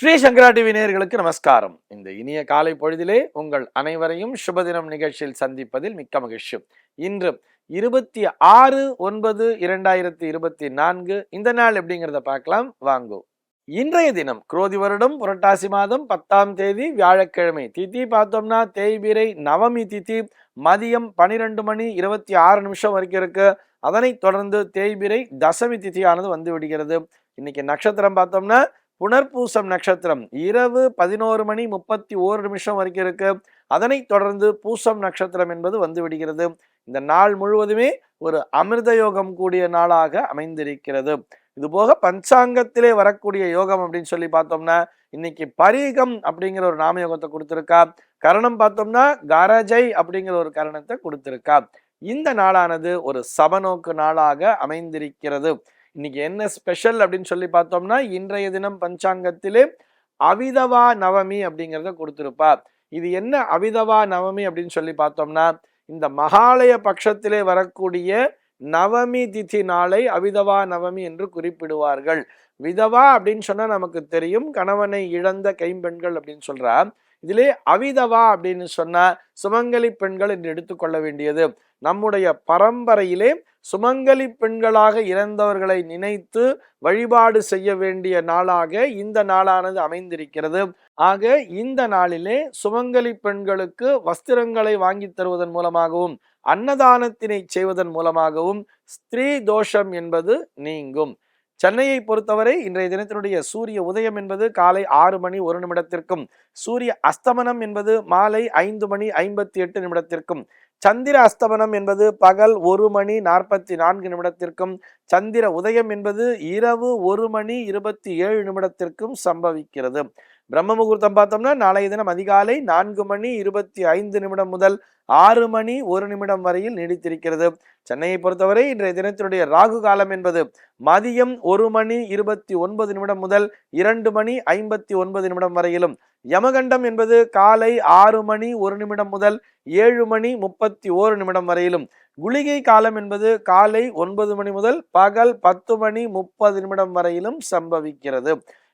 ஸ்ரீ சங்கரா TV நேர்களுக்கு நமஸ்காரம். இந்த இனிய காலை பொழுதிலே உங்கள் அனைவரையும் சுபதினம் நிகழ்ச்சியில் சந்திப்பதில் மிக்க மகிழ்ச்சி. இன்று இருபத்தி ஆறு ஒன்பது இரண்டாயிரத்தி இருபத்தி நான்கு. இந்த நாள் எப்படிங்கிறத பார்க்கலாம். வாங்கோ. இன்றைய தினம் குரோதி வருடம் புரட்டாசி மாதம் பத்தாம் தேதி வியாழக்கிழமை. திதி பார்த்தோம்னா தேய்பிரை நவமி திதி மதியம் பனிரெண்டு மணி இருபத்தி ஆறு நிமிஷம் வரைக்கும் இருக்கு. அதனைத் தொடர்ந்து தேய்பிரை தசமி திதியானது வந்து விடுகிறது. இன்னைக்கு நட்சத்திரம் பார்த்தோம்னா புனர்பூசம் நட்சத்திரம். இரவு பதினோரு மணி முப்பத்தி ஓரு நிமிஷம் வரைக்கும் இருக்கு. அதனைத் தொடர்ந்து பூசம் நட்சத்திரம் என்பது வந்து விடுகிறது. இந்த நாள் முழுவதுமே ஒரு அமிர்த யோகம் கூடிய நாளாக அமைந்திருக்கிறது. இது போக பஞ்சாங்கத்திலே வரக்கூடிய யோகம் அப்படின்னு சொல்லி பார்த்தோம்னா இன்னைக்கு பரீகம் அப்படிங்கிற ஒரு நாம யோகத்தை கொடுத்துருக்கா. கரணம் பார்த்தோம்னா கரஜை அப்படிங்கிற ஒரு கரணத்தை கொடுத்திருக்கா. இந்த நாளானது ஒரு சபநோக்கு நாளாக அமைந்திருக்கிறது. இன்னைக்கு என்ன ஸ்பெஷல் அப்படின்னு சொல்லி பார்த்தோம்னா இன்றைய தினம் பஞ்சாங்கத்திலே அவிதவா நவமி அப்படிங்கிறத கொடுத்துருப்பா. இது என்ன அவிதவா நவமி அப்படின்னு சொல்லி பார்த்தோம்னா இந்த மகாலய பட்சத்திலே வரக்கூடிய நவமி திதி நாளை அவிதவா நவமி என்று குறிப்பிடுவார்கள். விதவா அப்படின்னு சொன்னா நமக்கு தெரியும். கணவனை இழந்த கைம்பெண்கள் அப்படின்னு சொல்றா. இதிலே அவிதவா அப்படின்னு சொன்னா சுமங்கலி பெண்கள் என்று எடுத்துக்கொள்ள வேண்டியது. நம்முடைய பரம்பரையிலே சுமங்கலி பெண்களாக இறந்தவர்களை நினைத்து வழிபாடு செய்ய வேண்டிய நாளாக இந்த நாளானது அமைந்திருக்கிறது. ஆக இந்த நாளிலே சுமங்கலி பெண்களுக்கு வஸ்திரங்களை வாங்கி தருவதன் மூலமாகவும் அன்னதானத்தினை செய்வதன் மூலமாகவும் ஸ்திரீ தோஷம் என்பது நீங்கும். சென்னையை பொறுத்தவரை இன்றைய தினத்தினுடைய சூரிய உதயம் என்பது காலை ஆறு மணி ஒரு நிமிடத்திற்கும் சூரிய அஸ்தமனம் என்பது மாலை ஐந்து மணி ஐம்பத்தி எட்டு நிமிடத்திற்கும் சந்திர அஸ்தமனம் என்பது பகல் ஒரு மணி நாற்பத்தி நான்கு நிமிடத்திற்கும் சந்திர உதயம் என்பது இரவு ஒரு மணி இருபத்தி ஏழு நிமிடத்திற்கும் சம்பவிக்கிறது. பிரம்ம முகூர்த்தம் பார்த்தோம்னா நாளைய தினம் அதிகாலை நான்கு மணி இருபத்தி ஐந்து நிமிடம் முதல் ஆறு மணி ஒரு நிமிடம் வரையில் நீடித்திருக்கிறது. சென்னையை பொறுத்தவரை இன்றைய தினத்தினுடைய ராகு காலம் என்பது மதியம் ஒரு மணி இருபத்தி ஒன்பது நிமிடம் முதல் இரண்டு மணி ஐம்பத்தி ஒன்பது நிமிடம் வரையிலும் யமகண்டம் என்பது காலை ஆறு மணி ஒரு நிமிடம் முதல் ஏழு மணி முப்பத்தி ஓரு நிமிடம் வரையிலும். குளிகை காலம் என்பது காலை ஒன்பது மணி முதல் பகல் பத்து மணி முப்பது நிமிடம் வரையிலும் சம்பவிக்கிறது.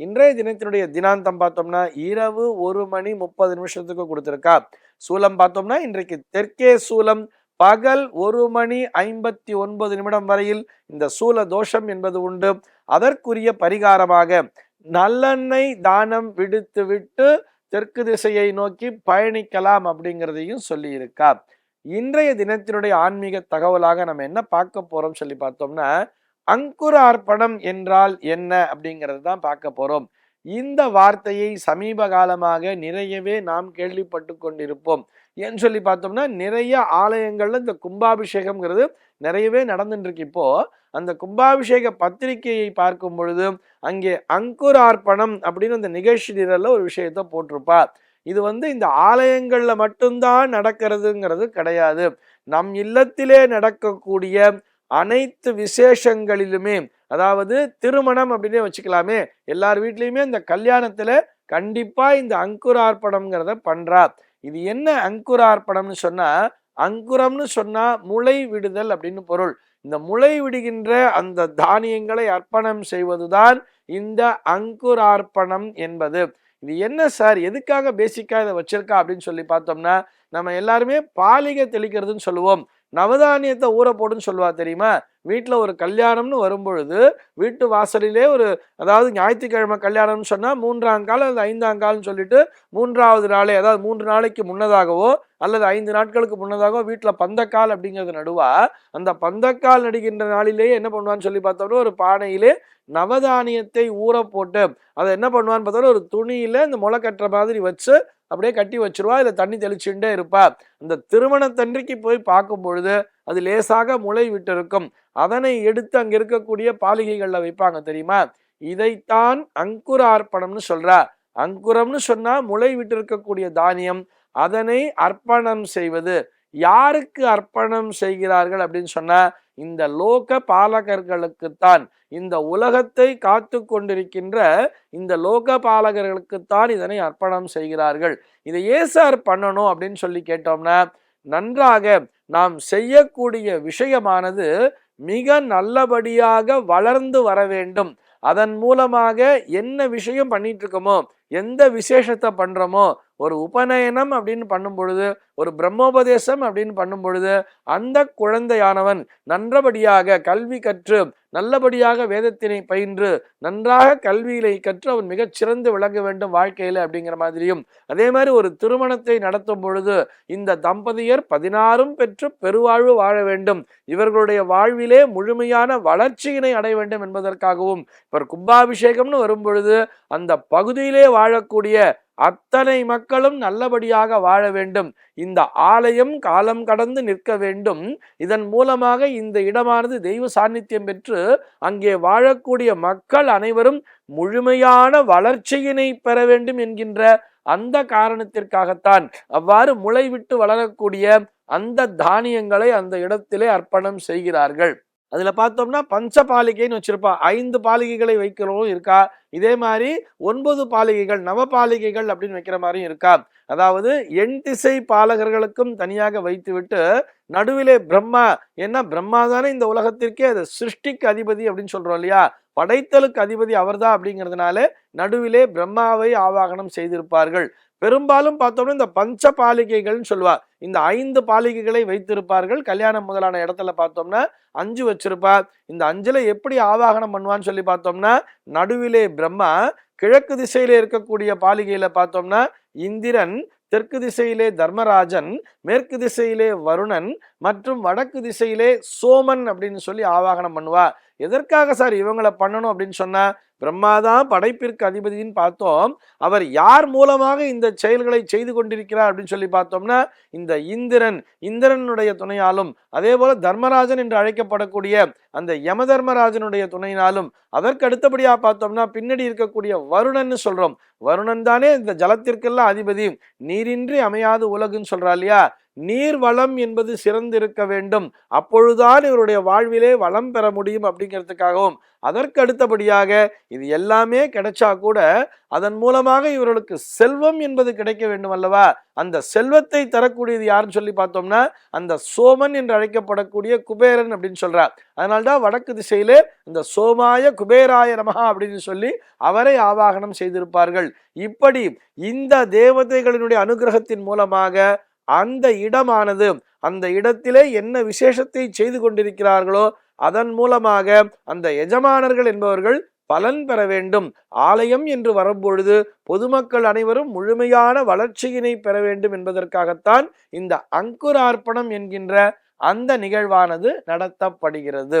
இன்றைய தினத்தினுடைய தினாந்தம் பார்த்தோம்னா இரவு ஒரு மணி முப்பது நிமிஷத்துக்கு கொடுத்திருக்கா. சூலம் பார்த்தோம்னா இன்றைக்கு தெற்கே சூலம் பகல் ஒரு மணி ஐம்பத்தி ஒன்பது நிமிடம் வரையில் இந்த சூல தோஷம் என்பது உண்டு. அதற்குரிய பரிகாரமாக நல்லெண்ணெய் தானம் விடுத்து விட்டு தெற்கு திசையை நோக்கி பயணிக்கலாம் அப்படிங்கிறதையும் சொல்லியிருக்கா இன்றைய தினத்தினுடைய ஆன்மீக தகவலாக நம்ம என்ன பார்க்க போறோம் சொல்லி பார்த்தோம்னா அங்குரார்ப்பணம் என்றால் என்ன அப்படிங்கிறது தான் பார்க்க போறோம். இந்த வார்த்தையை சமீப காலமாக நிறையவே நாம் கேள்விப்பட்டு கொண்டிருப்போம். ஏன்னு சொல்லி பார்த்தோம்னா நிறைய ஆலயங்கள்ல இந்த கும்பாபிஷேகம்ங்கிறது நிறையவே நடந்துட்டு இருக்கு. இப்போ அந்த கும்பாபிஷேக பத்திரிகையை பார்க்கும் பொழுது அங்கே அங்குரார்ப்பணம் அப்படின்னு அந்த நிகழ்ச்சி நிரலில் ஒரு விஷயத்த போட்டிருப்பார். இது வந்து இந்த ஆலயங்களில் மட்டும்தான் நடக்கிறதுங்கிறது கிடையாது. நம் இல்லத்திலே நடக்கக்கூடிய அனைத்து விசேஷங்களிலுமே அதாவது திருமணம் அப்படின்னே வச்சுக்கலாமே எல்லார் வீட்லேயுமே இந்த கல்யாணத்தில் கண்டிப்பாக இந்த அங்குரார்ப்பணம்ங்கிறத பண்றா இது என்ன அங்குரார்ப்பணம்னு சொன்னால் அங்குரம்னு சொன்னால் முளை விடுதல் அப்படின்னு பொருள். இந்த முளை விடுகின்ற அந்த தானியங்களை அர்ப்பணம் செய்வதுதான் இந்த அங்குரார்ப்பணம் என்பது. இது என்ன சார்? எதுக்காக பேசிக்காக இதை வச்சிருக்கா? அப்படின்னு சொல்லி பார்த்தோம்னா நம்ம எல்லாருமே பாலிகை தெளிக்கிறதுன்னு சொல்லுவோம். நவதானியத்தை ஊற போடுன்னு சொல்லுவா தெரியுமா? வீட்டில் ஒரு கல்யாணம்னு வரும்பொழுது வீட்டு வாசலிலே ஒரு அதாவது ஞாயிற்றுக்கிழமை கல்யாணம்னு சொன்னால் மூன்றாம் காலம் அல்லது ஐந்தாம் காலம்னு சொல்லிட்டு மூன்றாவது நாளே அதாவது மூன்று நாளைக்கு முன்னதாகவோ அல்லது ஐந்து நாட்களுக்கு முன்னதாகவோ வீட்டில் பந்தக்கால் அப்படிங்கிறது நடுவா. அந்த பந்தக்கால் நடிக்கின்ற நாளிலேயே என்ன பண்ணுவான்னு சொல்லி பார்த்தோம்னா ஒரு பானையிலே நவதானியத்தை ஊற போட்டு அதை என்ன பண்ணுவான்னு பார்த்தோம்னா ஒரு துணியில் இந்த முளை கட்டுற மாதிரி வச்சு அப்படியே கட்டி வச்சிருவா இல்லை தண்ணி தெளிச்சுட்டே இருப்பா. அந்த திருமணத்தன்றைக்கு போய் பார்க்கும் பொழுது அது லேசாக முளை விட்டு இருக்கும் அதனை எடுத்து அங்கே இருக்கக்கூடிய பாலிகைகளில் வைப்பாங்க தெரியுமா? இதைத்தான் அங்குரார்ப்பணம்னு சொல்றா. அங்குரம்னு சொன்னா முளை விட்டு இருக்கக்கூடிய தானியம் அதனை அர்ப்பணம் செய்வது. யாருக்கு அர்ப்பணம் செய்கிறார்கள் அப்படின்னு சொன்னா இந்த லோக பாலகர்களுக்குத்தான் இந்த உலகத்தை காத்து கொண்டிருக்கின்ற இந்த லோக பாலகர்களுக்குத்தான் இதனை அர்ப்பணம் செய்கிறார்கள். இதை ஏன் சார் பண்ணணும் அப்படின்னு சொல்லி கேட்டோம்னா நன்றாக நாம் செய்யக்கூடிய விஷயமானது மிக நல்லபடியாக வளர்ந்து வர வேண்டும். அதன் மூலமாக என்ன விஷயம் பண்ணிட்டு இருக்கோமோ எந்த விசேஷத்தை பண்றோமோ ஒரு உபநயனம் அப்படின்னு பண்ணும் பொழுது ஒரு பிரம்மோபதேசம் அப்படின்னு பண்ணும் பொழுது அந்த குழந்தையானவன் நன்றபடியாக கல்வி கற்று நல்லபடியாக வேதத்தினை பயின்று நன்றாக கல்வியிலை கற்று அவன் மிகச்சிறந்து விளங்க வேண்டும் வாழ்க்கையில் அப்படிங்கிற மாதிரியும் அதே மாதிரி ஒரு திருமணத்தை நடத்தும் பொழுது இந்த தம்பதியர் பதினாறும் பெற்று பெருவாழ்வு வாழ வேண்டும். இவர்களுடைய வாழ்விலே முழுமையான வளர்ச்சியினை அடைய வேண்டும் என்பதற்காகவும் இவர் கும்பாபிஷேகம்னு வரும் பொழுது அந்த பகுதியிலே வாழக்கூடிய அத்தனை மக்களும் நல்லபடியாக வாழ வேண்டும். இந்த ஆலயம் காலம் கடந்து நிற்க வேண்டும். இதன் மூலமாக இந்த இடமானது தெய்வ சாநித்தியம் பெற்று அங்கே வாழக்கூடிய மக்கள் அனைவரும் முழுமையான வளர்ச்சியினை பெற வேண்டும் என்கின்ற அந்த காரணத்திற்காகத்தான் அவ்வாறு முளைவிட்டு வளரக்கூடிய அந்த தானியங்களை அந்த இடத்திலே அர்ப்பணம் செய்கிறார்கள். அதில் பார்த்தோம்னா பஞ்ச பாலிகைன்னு வச்சிருப்பா. ஐந்து பாலிகைகளை வைக்கிறவங்களும் இருக்கா? இதே மாதிரி ஒன்பது பாலிகைகள் நவபாலிகைகள் அப்படின்னு வைக்கிற மாதிரியும் இருக்கா? அதாவது எண் திசை பாலகர்களுக்கும் தனியாக வைத்துவிட்டு நடுவிலே பிரம்மா. ஏன்னா பிரம்மா தானே இந்த உலகத்திற்கே அது சிருஷ்டிக்கு அதிபதி அப்படின்னு சொல்கிறோம் இல்லையா? படைத்தலுக்கு அதிபதி அவர்தான் அப்படிங்கிறதுனால நடுவிலே பிரம்மாவை ஆவாகனம் செய்திருப்பார்கள். பெரும்பாலும் பார்த்தோம்னா இந்த பஞ்ச பாலிகைகள்னு சொல்லுவார். இந்த ஐந்து பாலிகைகளை வைத்திருப்பார்கள். கல்யாணம் முதலான இடத்துல பார்த்தோம்னா அஞ்சு வச்சிருப்பார். இந்த அஞ்சுல எப்படி ஆவாகனம் பண்ணுவான்னு சொல்லி பார்த்தோம்னா நடுவிலே பிரம்மா கிழக்கு திசையில இருக்கக்கூடிய பாலிகையில பார்த்தோம்னா இந்திரன் தெற்கு திசையிலே தர்மராஜன் மேற்கு திசையிலே வருணன் மற்றும் வடக்கு திசையிலே சோமன் அப்படின்னு சொல்லி ஆவாகனம் பண்ணுவா எதற்காக சார் இவங்களை பண்ணணும் அப்படின்னு பிரம்மா பிரம்மாதான் படைப்பிற்கு அதிபதினு பார்த்தோம். அவர் யார் மூலமாக இந்த செயல்களை செய்து கொண்டிருக்கிறார் அப்படின்னு சொல்லி பார்த்தோம்னா இந்த இந்திரன் இந்திரனுடைய துணையாலும் அதே போல தர்மராஜன் என்று அழைக்கப்படக்கூடிய அந்த யம தர்மராஜனுடைய துணையினாலும் அதற்கு அடுத்தபடியா பார்த்தோம்னா பின்னாடி இருக்கக்கூடிய வருணன்னு சொல்றோம். வருணன் தானே இந்த ஜலத்திற்கெல்லாம் அதிபதி. நீரின்றி அமையாது உலகுன்னு சொல்றா இல்லையா? நீர் வளம் என்பது சிறந்திருக்க வேண்டும். அப்பொழுதுதான் இவருடைய வாழ்விலே வளம் பெற முடியும் அப்படிங்கிறதுக்காகவும் அதற்கு அடுத்தபடியாக இது எல்லாமே கிடைச்சா கூட அதன் மூலமாக இவர்களுக்கு செல்வம் என்பது கிடைக்க வேண்டும் அல்லவா? அந்த செல்வத்தை தரக்கூடியது யாருன்னு சொல்லி பார்த்தோம்னா அந்த சோமன் என்று அழைக்கப்படக்கூடிய குபேரன் அப்படின்னு சொல்றார். அதனால்தான் வடக்கு திசையிலே இந்த சோமாய குபேராய நமகா அப்படின்னு சொல்லி அவரை ஆவாகனம் செய்திருப்பார்கள். இப்படி இந்த தேவதைகளினுடைய அனுகிரகத்தின் மூலமாக அந்த இடமானது அந்த இடத்திலே என்ன விசேஷத்தை செய்து கொண்டிருக்கிறார்களோ அதன் மூலமாக அந்த எஜமானர்கள் என்பவர்கள் பலன் பெற வேண்டும். ஆலயம் என்று வரும்பொழுது பொதுமக்கள் அனைவரும் முழுமையான வளர்ச்சியினை பெற வேண்டும் என்பதற்காகத்தான் இந்த அங்குரார்ப்பணம் என்கின்ற அந்த நிகழ்வானது நடத்தப்படுகிறது.